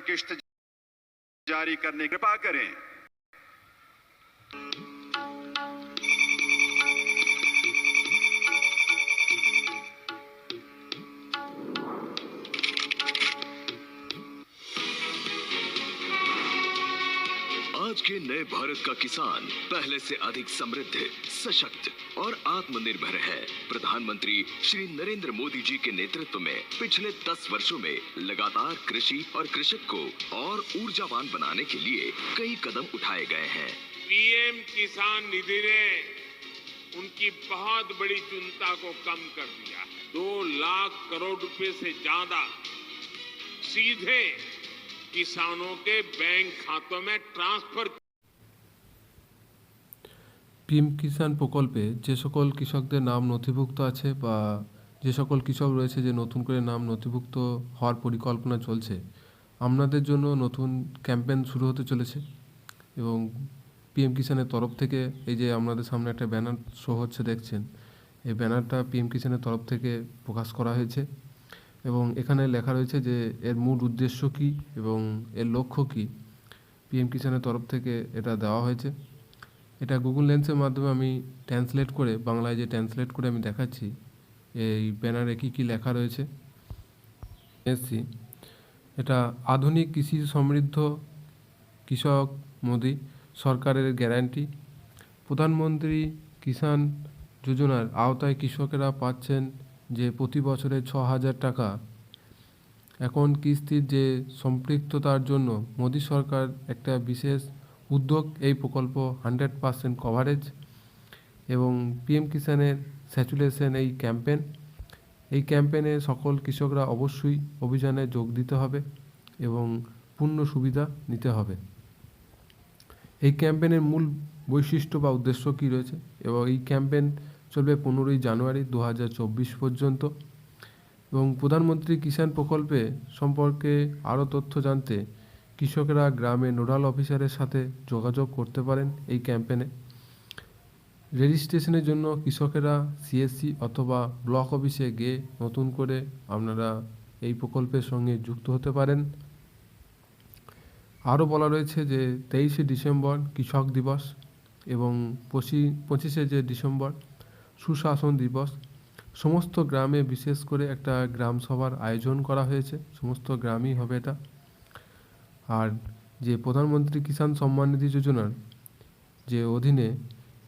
किश्त जारी करने कृपा करें। आज के नए भारत का किसान पहले से अधिक समृद्ध, सशक्त और आत्मनिर्भर है। प्रधानमंत्री श्री नरेंद्र मोदी जी के नेतृत्व में पिछले 10 वर्षों में लगातार कृषि और कृषक को और ऊर्जावान बनाने के लिए कई कदम उठाए गए हैं। पीएम किसान निधि ने उनकी बहुत बड़ी चिंता को कम कर दिया दो लाख करोड़ रुपए से ज़्यादा सीधे किसानों के बैंक खातों में ट्रांसफर পিএম কিষাণ প্রকল্পে যে সকল কৃষকদের নাম নথিভুক্ত আছে বা যে সকল কৃষক রয়েছে যে নতুন করে নাম নথিভুক্ত হওয়ার পরিকল্পনা চলছে আপনাদের জন্য নতুন ক্যাম্পেন শুরু হতে চলেছে এবং পিএম কিষাণের তরফ থেকে এই যে আপনাদের সামনে একটা ব্যানার শো হচ্ছে দেখছেন এই ব্যানারটা পিএম কিষাণের তরফ থেকে প্রকাশ করা হয়েছে এবং এখানে লেখা রয়েছে যে এর মূল উদ্দেশ্য কী এবং এর লক্ষ্য কী? পিএম কিষাণের তরফ থেকে এটা দেওয়া হয়েছে। এটা গুগল লেন্সের মাধ্যমে আমি ট্রান্সলেট করে, বাংলায় যে ট্রান্সলেট করে আমি দেখাচ্ছি, এই ব্যানারে কী কী লেখা রয়েছে, এসছি। এটা আধুনিক কৃষি সমৃদ্ধ কৃষক মোদি সরকারের গ্যারান্টি প্রধানমন্ত্রী কিষাণ যোজনার আওতায় কৃষকেরা পাচ্ছেন যে প্রতি বছরে ছ হাজার টাকা এখন কিস্তির যে সম্পৃক্ততার জন্য মোদী সরকার একটা বিশেষ উদ্যোগ, এই প্রকল্প হান্ড্রেড পার্সেন্ট কভারেজ এবং পিএম কিষাণের স্যাচুরেশন এই ক্যাম্পেন এই ক্যাম্পেনে সকল কৃষকরা অবশ্যই অভিযানে যোগ দিতে হবে এবং পূর্ণ সুবিধা নিতে হবে। এই ক্যাম্পেনের মূল বৈশিষ্ট্য বা উদ্দেশ্য কী রয়েছে এবং এই ক্যাম্পেন চলবে পনেরোই জানুয়ারি দু হাজার চব্বিশ পর্যন্ত। এবং প্রধানমন্ত্রী কিষাণ প্রকল্পে সম্পর্কে আরও তথ্য জানতে কৃষকেরা গ্রামে নোডাল অফিসারের সাথে যোগাযোগ করতে পারেন এই ক্যাম্পেনে রেজিস্ট্রেশনের জন্য কৃষকেরা সিএসসি অথবা ব্লক অফিসে গিয়ে নতুন করে আপনারা এই প্রকল্পের সঙ্গে যুক্ত হতে পারেন। আরও বলা রয়েছে যে তেইশে ডিসেম্বর কৃষক দিবস এবং পঁচি, পঁচিশে যে ডিসেম্বর সুশাসন দিবস। সমস্ত গ্রামে বিশেষ করে একটা গ্রাম সভার আয়োজন করা হয়েছে। সমস্ত গ্রামই হবে এটা। আর যে প্রধানমন্ত্রী কিষাণ সম্মান নিধি যোজনার যে অধীনে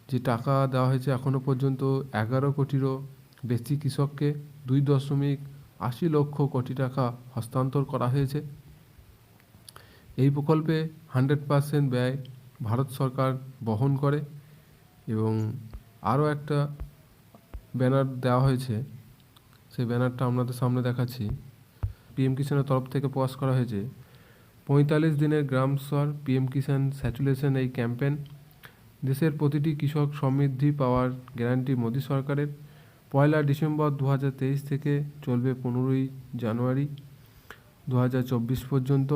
যে টাকা দেওয়া হয়েছে এখনও পর্যন্ত এগারো কোটিরও বেশি কৃষককে দুই দশমিক আশি লক্ষ কোটি টাকা হস্তান্তর করা হয়েছে। এই প্রকল্পে হান্ড্রেড পার্সেন্ট ব্যয় ভারত সরকার বহন করে এবং আরও একটা ব্যানার দেওয়া হয়েছে, সেই ব্যানারটা আপনাদের সামনে দেখাচ্ছি। পিএম কিষাণের তরফ থেকে প্রকাশ করা হয়েছে। পঁয়তাল্লিশ দিনের গ্রাম স্তর পিএম কিষাণ স্যাচুরেশন এই ক্যাম্পেন দেশের প্রতিটি কৃষক সমৃদ্ধি পাওয়ার গ্যারান্টি মোদী সরকারের। পয়লা ডিসেম্বর দু হাজার তেইশ থেকে চলবে পনেরোই জানুয়ারি দু হাজার চব্বিশ পর্যন্ত।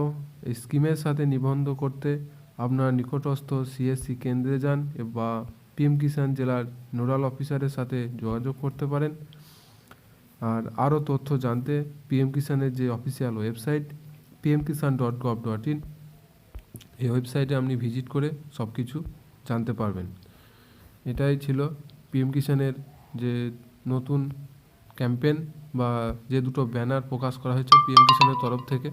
এই স্কিমের সাথে নিবন্ধ করতে আপনার নিকটস্থ সিএসসি কেন্দ্রে যান বা পিএম কিষাণ জেলার নোডাল অফিসারের সাথে যোগাযোগ করতে পারেন। আর আরও তথ্য জানতে পিএম কিষাণের যে official website PM Kisan dot gov dot in এই ওয়েবসাইটে আপনি ভিজিট করে সব কিছু জানতে পারবেন। এটাই ছিল পিএম কিষাণের যে নতুন ক্যাম্পেন বা যে দুটো ব্যানার প্রকাশ করা হয়েছে পিএম কিষাণের তরফ থেকে।